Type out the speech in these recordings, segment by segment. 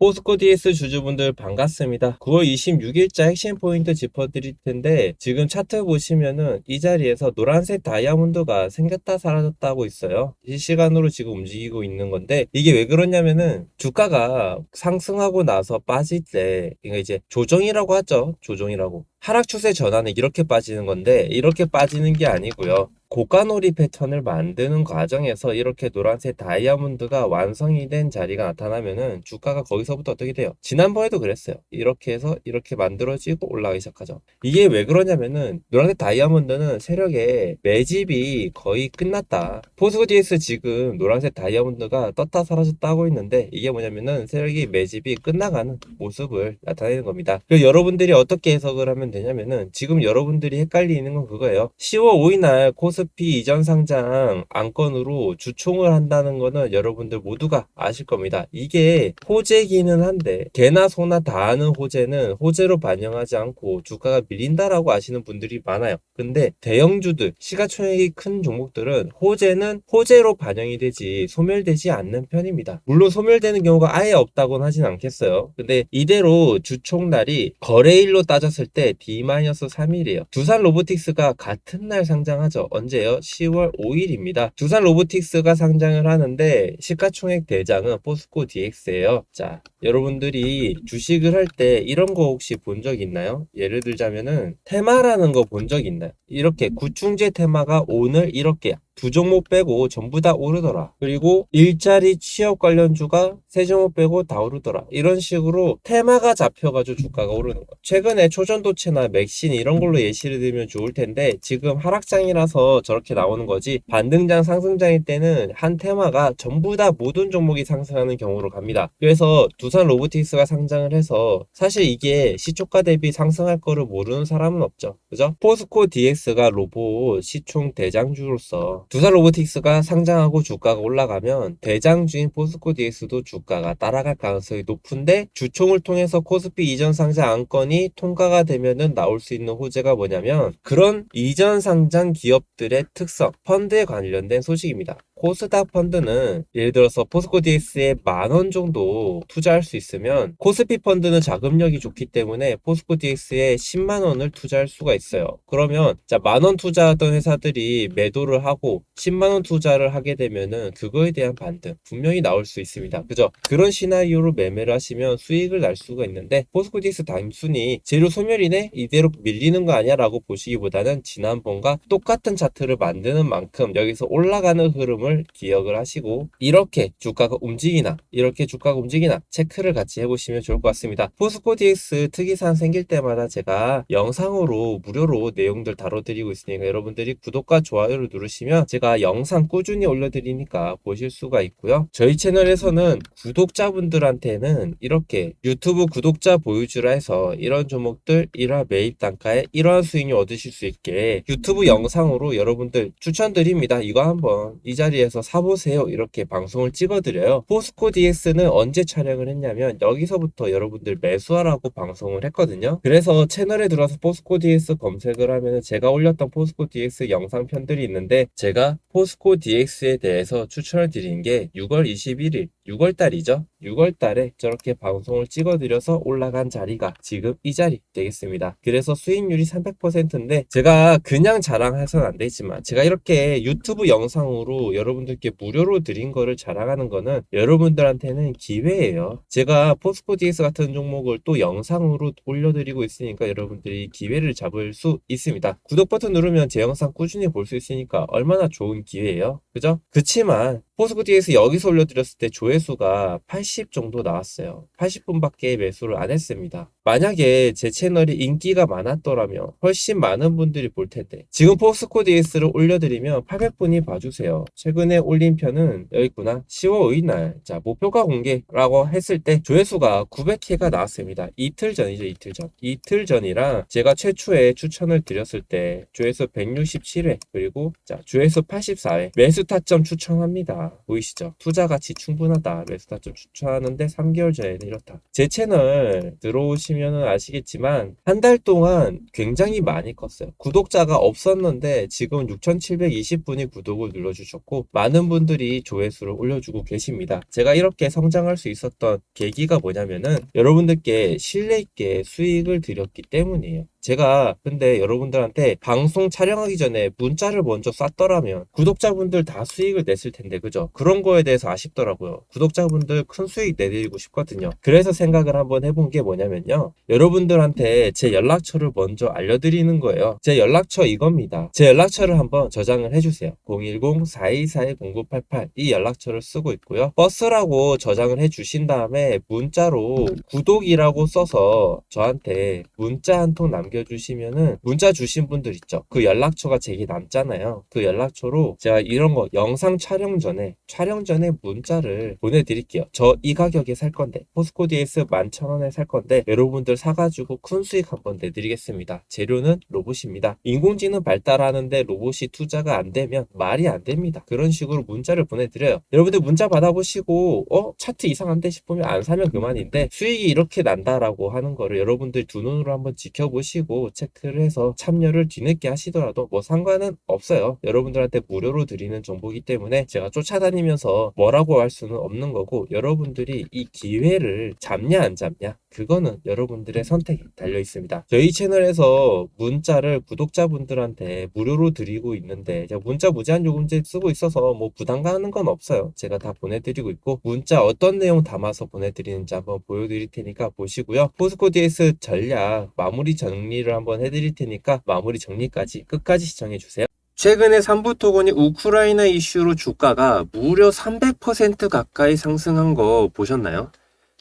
포스코 DS 주주분들 반갑습니다. 9월 26일자 핵심 포인트 짚어드릴 텐데 지금 차트 보시면은 이 자리에서 노란색 다이아몬드가 생겼다 사라졌다 하고 있어요. 실시간으로 지금 움직이고 있는 건데 이게 왜 그러냐면은 주가가 상승하고 나서 빠질 때 이거 이제 조정이라고 하죠. 조정이라고. 하락 추세 전환은 이렇게 빠지는 건데 이렇게 빠지는 게 아니고요. 고가놀이 패턴을 만드는 과정에서 이렇게 노란색 다이아몬드가 완성이 된 자리가 나타나면은 주가가 거기서부터 어떻게 돼요? 지난번에도 그랬어요. 이렇게 해서 이렇게 만들어지고 올라가기 시작하죠. 이게 왜 그러냐면은 노란색 다이아몬드는 세력의 매집이 거의 끝났다. 포스코 DS 지금 노란색 다이아몬드가 떴다 사라졌다 하고 있는데 이게 뭐냐면은 세력이 매집이 끝나가는 모습을 나타내는 겁니다. 그리고 여러분들이 어떻게 해석을 하면 되냐면은 지금 여러분들이 헷갈리는 건 그거예요. 10월 5일 날 코스 피 이전 상장 안건으로 주총을 한다는 거는 여러분들 모두가 아실 겁니다. 이게 호재기는 한데 개나 소나 다 아는 호재는 호재로 반영하지 않고 주가가 밀린다라고 아시는 분들이 많아요. 근데 대형주들 시가총액이 큰 종목들은 호재는 호재로 반영이 되지 소멸되지 않는 편입니다. 물론 소멸되는 경우가 아예 없다고는 하진 않겠어요. 근데 이대로 주총날이 거래일로 따졌을 때 D-3일이에요. 두산 로보틱스가 같은 날 상장하죠. 언제 요? 10월 5일입니다. 두산 로보틱스가 상장을 하는데 시가총액 대장은 포스코 DX예요. 자, 여러분들이 주식을 할 때 이런 거 혹시 본 적 있나요? 예를 들자면은 테마라는 거 본 적 있나요? 이렇게 구충제 테마가 오늘 이렇게 두 종목 빼고 전부 다 오르더라. 그리고 일자리 취업 관련주가 세 종목 빼고 다 오르더라. 이런 식으로 테마가 잡혀가지고 주가가 오르는 거. 최근에 초전도체나 맥신 이런 걸로 예시를 들면 좋을 텐데 지금 하락장이라서 저렇게 나오는 거지 반등장 상승장일 때는 한 테마가 전부 다 모든 종목이 상승하는 경우로 갑니다. 그래서 두산 로보틱스가 상장을 해서 사실 이게 시초가 대비 상승할 거를 모르는 사람은 없죠. 그죠? 포스코 DX가 로봇 시총 대장주로서 두산 로보틱스가 상장하고 주가가 올라가면 대장주인 포스코 DX도 주가가 따라갈 가능성이 높은데 주총을 통해서 코스피 이전 상장 안건이 통과가 되면은 나올 수 있는 호재가 뭐냐면 그런 이전 상장 기업들의 특성, 펀드에 관련된 소식입니다. 코스닥 펀드는 예를 들어서 포스코 DX에 만 원 정도 투자할 수 있으면 코스피 펀드는 자금력이 좋기 때문에 포스코 DX에 10만 원을 투자할 수가 있어요. 그러면 자, 만 원 투자하던 회사들이 매도를 하고 10만 원 투자를 하게 되면은 그거에 대한 반등 분명히 나올 수 있습니다. 그죠? 그런 시나리오로 매매를 하시면 수익을 날 수가 있는데 포스코 DX 단순히 재료 소멸이네 이대로 밀리는 거 아니야라고 보시기보다는 지난번과 똑같은 차트를 만드는 만큼 여기서 올라가는 흐름을 기억을 하시고 이렇게 주가가 움직이나 이렇게 주가가 움직이나 체크를 같이 해보시면 좋을 것 같습니다. 포스코 DX 특이사항 생길 때마다 제가 영상으로 무료로 내용들 다뤄드리고 있으니까 여러분들이 구독과 좋아요를 누르시면 제가 영상 꾸준히 올려드리니까 보실 수가 있고요. 저희 채널에서는 구독자분들한테는 이렇게 유튜브 구독자 보유주라 해서 이런 종목들 1화 매입 단가에 이러한 수익을 얻으실 수 있게 유튜브 영상으로 여러분들 추천드립니다. 이거 한번 이 자리에 서 사보세요. 이렇게 방송을 찍어드려요. 포스코 DX는 언제 촬영을 했냐면 여기서부터 여러분들 매수하라고 방송을 했거든요. 그래서 채널에 들어와서 포스코 DX 검색을 하면 제가 올렸던 포스코 DX 영상 편들이 있는데 제가 포스코 DX에 대해서 추천을 드린 게 6월 21일 6월 달이죠. 6월 달에 저렇게 방송을 찍어드려서 올라간 자리가 지금 이 자리 되겠습니다. 그래서 수익률이 300%인데 제가 그냥 자랑해서는 안 되지만 제가 이렇게 유튜브 영상으로 여러분들께 무료로 드린 거를 자랑하는 거는 여러분들한테는 기회예요. 제가 포스코 DS 같은 종목을 또 영상으로 올려드리고 있으니까 여러분들이 기회를 잡을 수 있습니다. 구독 버튼 누르면 제 영상 꾸준히 볼 수 있으니까 얼마나 좋은 기회예요. 그죠? 그치만 포스코 DS 여기서 올려드렸을 때 조회수 가 80 정도 나왔어요. 80분밖에 매수를 안 했습니다. 만약에 제 채널이 인기가 많았더라면 훨씬 많은 분들이 볼 텐데 지금 포스코 DS를 올려드리면 800분이 봐주세요. 최근에 올린 편은 여기 있구나. 10월 5일 날 자, 목표가 공개라고 했을 때 조회수가 900회가 나왔습니다. 이틀 전이죠, 이틀 전. 이틀 전이랑 제가 최초에 추천을 드렸을 때 조회수 167회 그리고 자, 조회수 84회 매수 타점 추천합니다. 보이시죠? 투자 가치 충분하다. 이러다 매수 타점 추천하는데 3개월 전에는 이렇다. 제 채널 들어오시면 아시겠지만 한 달 동안 굉장히 많이 컸어요. 구독자가 없었는데 지금 6,720분이 구독을 눌러주셨고 많은 분들이 조회수를 올려주고 계십니다. 제가 이렇게 성장할 수 있었던 계기가 뭐냐면은 여러분들께 신뢰 있게 수익을 드렸기 때문이에요. 제가 근데 여러분들한테 방송 촬영하기 전에 문자를 먼저 쐈더라면 구독자분들 다 수익을 냈을 텐데 그죠? 그런 거에 대해서 아쉽더라고요. 구독자분들 큰 수익 내드리고 싶거든요. 그래서 생각을 한번 해본 게 뭐냐면요. 여러분들한테 제 연락처를 먼저 알려드리는 거예요. 제 연락처 이겁니다. 제 연락처를 한번 저장을 해주세요. 010-4241-0988 이 연락처를 쓰고 있고요. 버스라고 저장을 해주신 다음에 문자로 구독이라고 써서 저한테 문자 한 통 남겨 주시면은 문자 주신 분들 있죠. 그 연락처가 제게 남잖아요. 그 연락처로 제가 이런 거 영상 촬영 전에 촬영 전에 문자를 보내드릴게요. 저 이 가격에 살 건데 포스코 DS 11,000원에 살 건데 여러분들 사가지고 큰 수익 한번 내드리겠습니다. 재료는 로봇입니다. 인공지능 발달하는데 로봇이 투자가 안 되면 말이 안 됩니다. 그런 식으로 문자를 보내드려요. 여러분들 문자 받아보시고 어 차트 이상한데 싶으면 안 사면 그만인데 수익이 이렇게 난다라고 하는 거를 여러분들 두 눈으로 한번 지켜보 시고 체크를 해서 참여를 뒤늦게 하시더라도 뭐 상관은 없어요. 여러분들한테 무료로 드리는 정보이기 때문에 제가 쫓아다니면서 뭐라고 할 수는 없는 거고 여러분들이 이 기회를 잡냐 안 잡냐 그거는 여러분들의 선택이 달려 있습니다. 저희 채널에서 문자를 구독자분들한테 무료로 드리고 있는데 문자 무제한 요금제 쓰고 있어서 뭐 부담 가는 건 없어요. 제가 다 보내드리고 있고 문자 어떤 내용 담아서 보내드리는지 한번 보여드릴 테니까 보시고요. 포스코 DS 전략 마무리 정리 를 한번 해드릴 테니까 마무리 정리까지 끝까지 시청해 주세요. 최근에 삼부토건이 우크라이나 이슈로 주가가 무려 300% 가까이 상승한 거 보셨나요?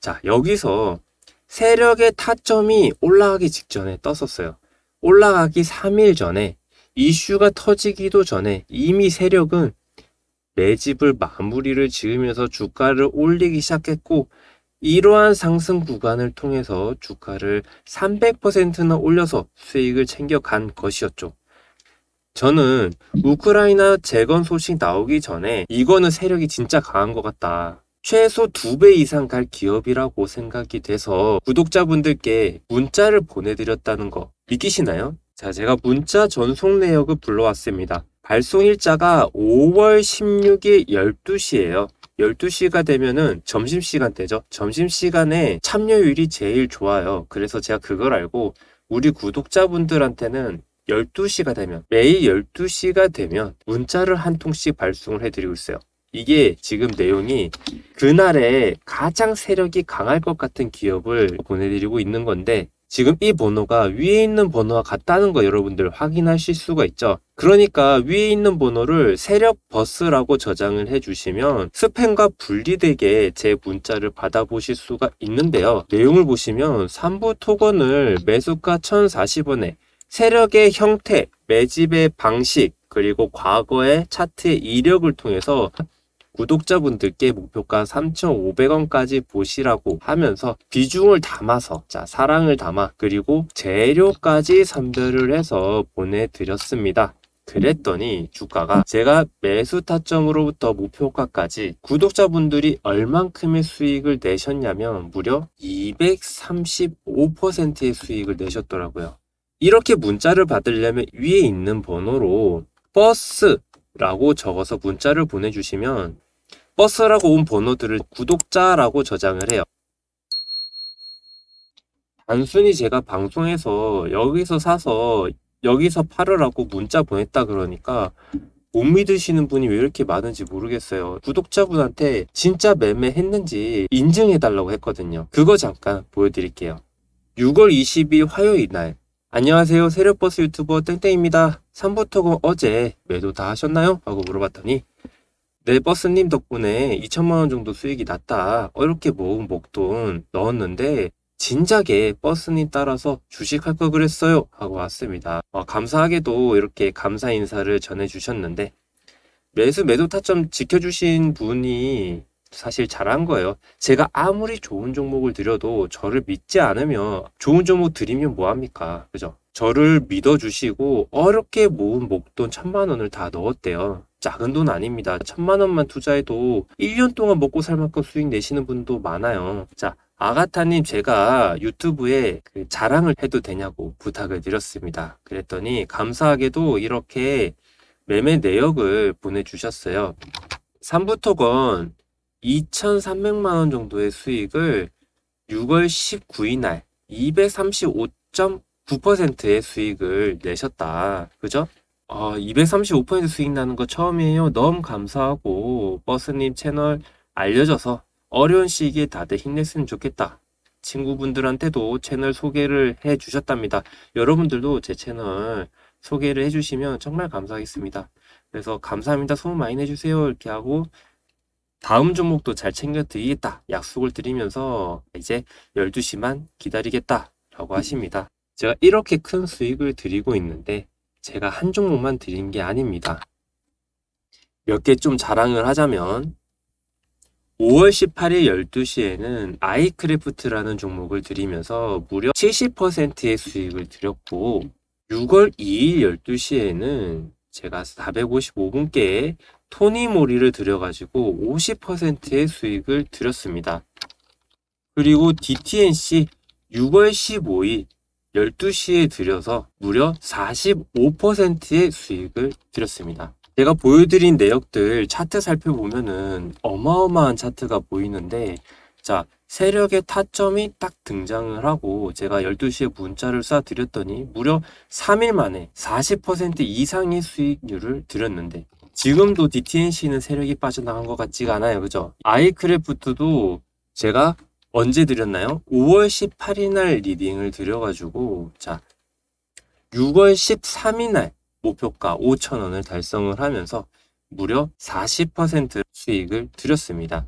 자, 여기서 세력의 타점이 올라가기 직전에 떴었어요. 올라가기 3일 전에 이슈가 터지기도 전에 이미 세력은 매집을 마무리를 지으면서 주가를 올리기 시작했고 이러한 상승 구간을 통해서 주가를 300%나 올려서 수익을 챙겨간 것이었죠. 저는 우크라이나 재건 소식 나오기 전에 이거는 세력이 진짜 강한 것 같다. 최소 두 배 이상 갈 기업이라고 생각이 돼서 구독자분들께 문자를 보내드렸다는 거 믿기시나요? 자, 제가 문자 전송 내역을 불러왔습니다. 발송 일자가 5월 16일 12시예요. 12시가 되면은 점심시간대죠. 점심시간에 참여율이 제일 좋아요. 그래서 제가 그걸 알고 우리 구독자분들한테는 12시가 되면 매일 12시가 되면 문자를 한 통씩 발송을 해드리고 있어요. 이게 지금 내용이 그날에 가장 세력이 강할 것 같은 기업을 보내드리고 있는 건데 지금 이 번호가 위에 있는 번호와 같다는 거 여러분들 확인하실 수가 있죠. 그러니까 위에 있는 번호를 세력 버스라고 저장을 해주시면 스팸과 분리되게 제 문자를 받아보실 수가 있는데요. 내용을 보시면 3부 토건을 매수가 1,040원에 세력의 형태, 매집의 방식, 그리고 과거의 차트의 이력을 통해서 구독자분들께 목표가 3,500원까지 보시라고 하면서 비중을 담아서 자 사랑을 담아 그리고 재료까지 선별을 해서 보내드렸습니다. 그랬더니 주가가 제가 매수 타점으로부터 목표가까지 구독자분들이 얼만큼의 수익을 내셨냐면 무려 235%의 수익을 내셨더라고요. 이렇게 문자를 받으려면 위에 있는 번호로 버스 라고 적어서 문자를 보내주시면 버스라고 온 번호들을 구독자라고 저장을 해요. 단순히 제가 방송에서 여기서 사서 여기서 팔으라고 문자 보냈다 그러니까 못 믿으시는 분이 왜 이렇게 많은지 모르겠어요. 구독자분한테 진짜 매매했는지 인증해달라고 했거든요. 그거 잠깐 보여드릴게요. 6월 22일 화요일 날 안녕하세요. 세력버스 유튜버 땡땡입니다. 3부 토금 어제 매도 다 하셨나요? 하고 물어봤더니 네 버스님 덕분에 2천만 원 정도 수익이 났다. 이렇게 모은 목돈 넣었는데 진작에 버스님 따라서 주식할 걸 그랬어요. 하고 왔습니다. 어, 감사하게도 이렇게 감사 인사를 전해주셨는데 매수 매도 타점 지켜주신 분이 사실 잘한 거예요. 제가 아무리 좋은 종목을 드려도 저를 믿지 않으면 좋은 종목 드리면 뭐합니까? 그죠? 저를 믿어주시고 어렵게 모은 목돈 천만 원을 다 넣었대요. 작은 돈 아닙니다. 천만 원만 투자해도 1년 동안 먹고 살 만큼 수익 내시는 분도 많아요. 자, 아가타님 제가 유튜브에 그 자랑을 해도 되냐고 부탁을 드렸습니다. 그랬더니 감사하게도 이렇게 매매 내역을 보내주셨어요. 삼부토건 2,300만 원 정도의 수익을 6월 19일 날 235.9%의 수익을 내셨다. 그죠? 아, 235% 수익 나는 거 처음이에요. 너무 감사하고 버스님 채널 알려줘서 어려운 시기에 다들 힘냈으면 좋겠다. 친구분들한테도 채널 소개를 해 주셨답니다. 여러분들도 제 채널 소개를 해 주시면 정말 감사하겠습니다. 그래서 감사합니다. 소문 많이 내주세요. 이렇게 하고 다음 종목도 잘 챙겨 드리겠다. 약속을 드리면서 이제 12시만 기다리겠다. 라고 하십니다. 제가 이렇게 큰 수익을 드리고 있는데 제가 한 종목만 드린 게 아닙니다. 몇 개 좀 자랑을 하자면 5월 18일 12시에는 아이크래프트라는 종목을 드리면서 무려 70%의 수익을 드렸고 6월 2일 12시에는 제가 455분께 토니모리를 들여가지고 50%의 수익을 드렸습니다. 그리고 DTNC 6월 15일 12시에 들여서 무려 45%의 수익을 드렸습니다. 제가 보여드린 내역들 차트 살펴보면은 어마어마한 차트가 보이는데 자 세력의 타점이 딱 등장을 하고 제가 12시에 문자를 쏴드렸더니 무려 3일 만에 40% 이상의 수익률을 드렸는데 지금도 DTNC는 세력이 빠져나간 것 같지가 않아요 그죠? 아이크래프트도 제가 언제 드렸나요? 5월 18일 날 리딩을 드려가지고 자 6월 13일 날 목표가 5,000원을 달성을 하면서 무려 40% 수익을 드렸습니다.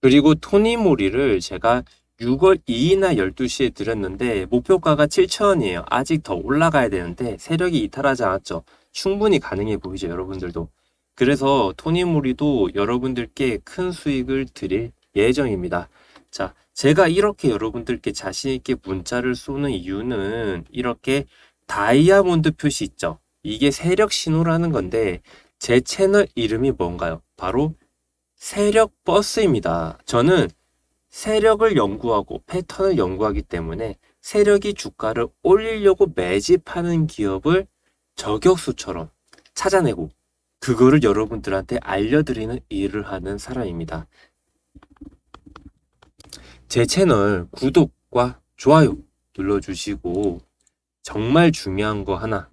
그리고 토니모리를 제가 6월 2일 날 12시에 드렸는데 목표가가 7,000원이에요. 아직 더 올라가야 되는데 세력이 이탈하지 않았죠. 충분히 가능해 보이죠, 여러분들도. 그래서 토니모리도 여러분들께 큰 수익을 드릴 예정입니다. 자, 제가 이렇게 여러분들께 자신 있게 문자를 쏘는 이유는 이렇게 다이아몬드 표시 있죠. 이게 세력 신호라는 건데 제 채널 이름이 뭔가요? 바로 세력 버스입니다. 저는 세력을 연구하고 패턴을 연구하기 때문에 세력이 주가를 올리려고 매집하는 기업을 저격수처럼 찾아내고 그거를 여러분들한테 알려드리는 일을 하는 사람입니다. 제 채널 구독과 좋아요 눌러주시고 정말 중요한 거 하나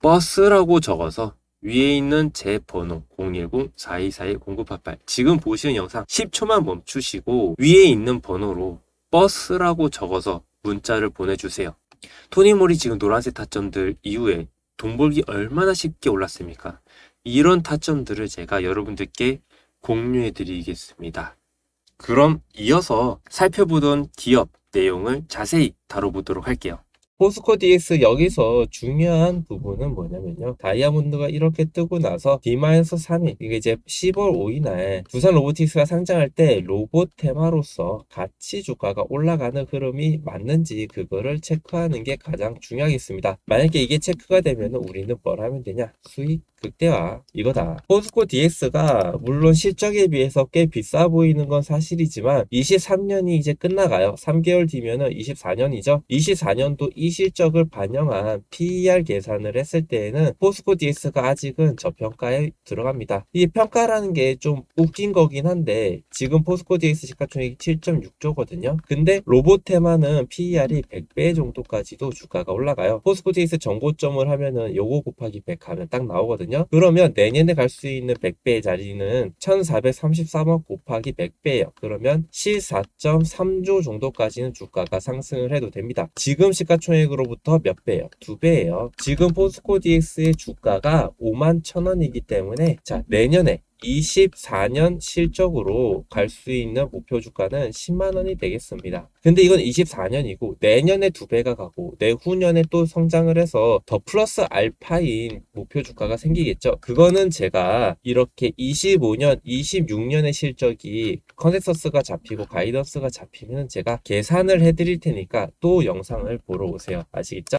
버스라고 적어서 위에 있는 제 번호 010-4241-0988 지금 보시는 영상 10초만 멈추시고 위에 있는 번호로 버스라고 적어서 문자를 보내주세요. 토니모리 지금 노란색 타점들 이후에 돈 벌기 얼마나 쉽게 올랐습니까? 이런 타점들을 제가 여러분들께 공유해 드리겠습니다. 그럼 이어서 살펴보던 기업 내용을 자세히 다뤄보도록 할게요. 포스코 DS 여기서 중요한 부분은 뭐냐면요. 다이아몬드가 이렇게 뜨고 나서 D-3일, 이게 이제 10월 5일 날 두산 로보틱스가 상장할 때 로봇 테마로서 가치 주가가 올라가는 흐름이 맞는지 그거를 체크하는 게 가장 중요하겠습니다. 만약에 이게 체크가 되면 우리는 뭘 하면 되냐? 수익 극대화 이거다. 포스코 DS가 물론 실적에 비해서 꽤 비싸 보이는 건 사실이지만 23년이 이제 끝나가요. 3개월 뒤면은 24년이죠. 24년도 이 실적을 반영한 PER 계산을 했을 때에는 포스코 DS가 아직은 저평가에 들어갑니다. 이 평가라는 게 좀 웃긴 거긴 한데 지금 포스코 DS 시가총액이 7.6조거든요. 근데 로봇 테마는 PER이 100배 정도까지도 주가가 올라가요. 포스코 DS 정고점을 하면은 요거 곱하기 100 하면 딱 나오거든요. 그러면 내년에 갈 수 있는 100배의 자리는 1433억 곱하기 100배예요. 그러면 14.3조 정도까지는 주가가 상승을 해도 됩니다. 지금 시가총액으로부터 몇 배예요? 두 배예요. 지금 포스코 DX의 주가가 5만 천 원이기 때문에 자 내년에 24년 실적으로 갈 수 있는 목표 주가는 10만 원이 되겠습니다. 근데 이건 24년이고 내년에 두 배가 가고 내후년에 또 성장을 해서 더 플러스 알파인 목표 주가가 생기겠죠. 그거는 제가 이렇게 25년, 26년의 실적이 컨센서스가 잡히고 가이던스가 잡히면 제가 계산을 해드릴 테니까 또 영상을 보러 오세요. 아시겠죠?